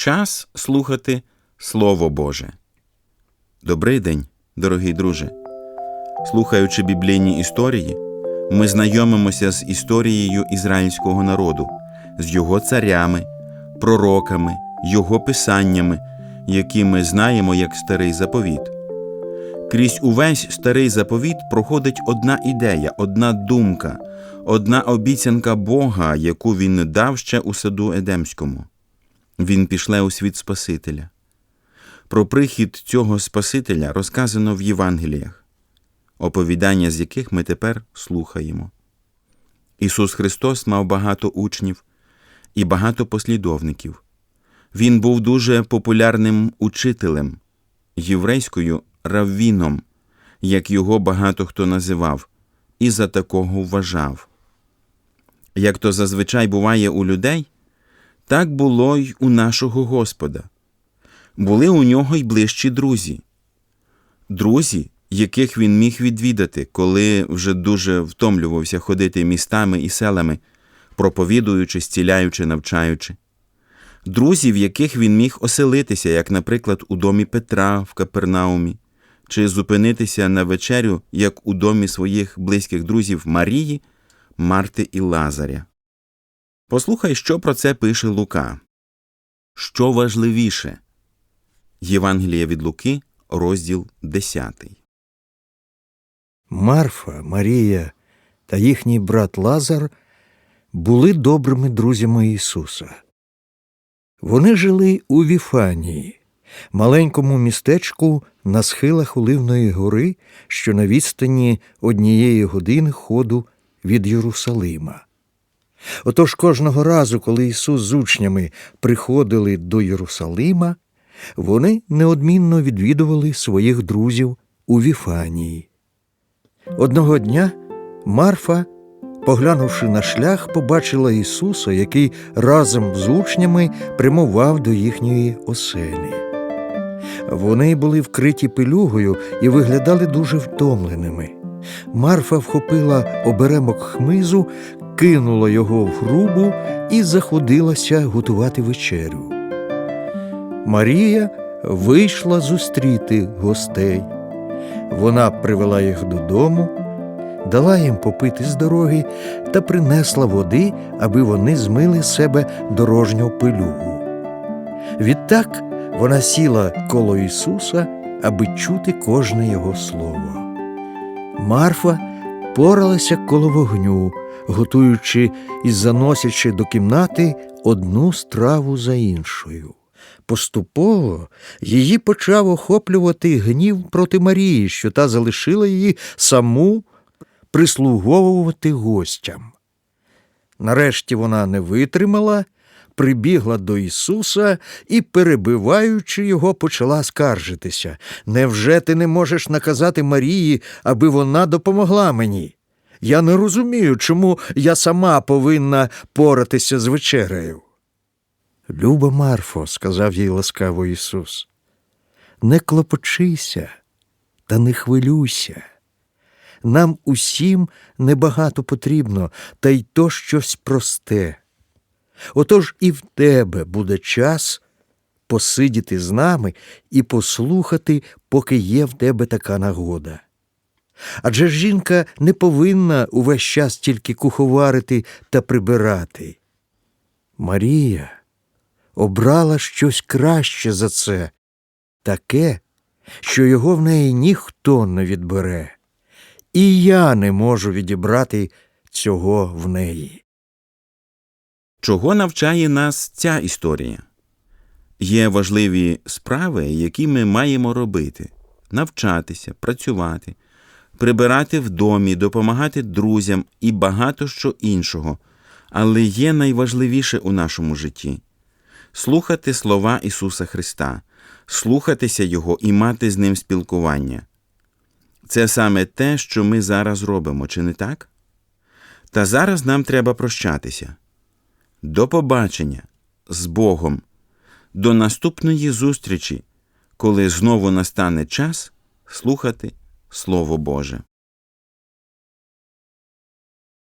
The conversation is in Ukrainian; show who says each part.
Speaker 1: Час слухати Слово Боже. Добрий день, дорогий друже. Слухаючи біблійні історії, ми знайомимося з історією ізраїльського народу, з його царями, пророками, його писаннями, які ми знаємо як старий заповіт. Крізь увесь старий заповіт проходить одна ідея, одна думка, одна обіцянка Бога, яку він дав ще у саду Едемському. Він пішле у світ Спасителя. Про прихід цього Спасителя розказано в Євангеліях, оповідання з яких ми тепер слухаємо. Ісус Христос мав багато учнів і багато послідовників. Він був дуже популярним учителем, єврейською раввіном, як його багато хто називав, і за такого вважав. Як то зазвичай буває у людей, так було й у нашого Господа. Були у нього й ближчі друзі, друзі, яких він міг відвідати, коли вже дуже втомлювався ходити містами і селами, проповідуючи, зціляючи, навчаючи, друзі, в яких він міг оселитися, як, наприклад, у домі Петра в Капернаумі, чи зупинитися на вечерю, як у домі своїх близьких друзів Марії, Марти і Лазаря. Послухай, що про це пише Лука. Що важливіше? Євангелія від Луки, розділ 10.
Speaker 2: Марфа, Марія та їхній брат Лазар були добрими друзями Ісуса. Вони жили у Віфанії, маленькому містечку на схилах Оливної гори, що на відстані однієї години ходу від Єрусалима. Отож кожного разу, коли Ісус з учнями приходили до Єрусалима, вони неодмінно відвідували своїх друзів у Віфанії. Одного дня Марфа, поглянувши на шлях, побачила Ісуса, який разом з учнями прямував до їхньої оселі. Вони були вкриті пилюгою і виглядали дуже втомленими. Марфа вхопила оберемок хмизу, кинула його в грубу і заходилася готувати вечерю. Марія вийшла зустріти гостей. Вона привела їх додому, дала їм попити з дороги та принесла води, аби вони змили з себе дорожню пилюгу. Відтак вона сіла коло Ісуса, аби чути кожне його слово. Марфа поралася коло вогню, готуючи і заносячи до кімнати одну страву за іншою. Поступово її почав охоплювати гнів проти Марії, що та залишила її саму прислуговувати гостям. Нарешті вона не витримала, прибігла до Ісуса і, перебиваючи його, почала скаржитися. Невже ти не можеш наказати Марії, аби вона допомогла мені? Я не розумію, чому я сама повинна поратися з вечерею. Люба Марфо, сказав їй ласкаво Ісус, не клопочися та не хвилюйся. Нам усім небагато потрібно, та й то щось просте. Отож і в тебе буде час посидіти з нами і послухати, поки є в тебе така нагода. Адже жінка не повинна увесь час тільки куховарити та прибирати. Марія обрала щось краще за це, таке, що його в неї ніхто не відбере, і я не можу відібрати цього в неї.
Speaker 1: Чого навчає нас ця історія? Є важливі справи, які ми маємо робити навчатися, працювати, прибирати в домі, допомагати друзям і багато що іншого. Але є найважливіше у нашому житті слухати слова Ісуса Христа, слухатися Його і мати з Ним спілкування. Це саме те, що ми зараз робимо, чи не так? Та зараз нам треба прощатися. До побачення з Богом, до наступної зустрічі, коли знову настане час слухати Слово Боже.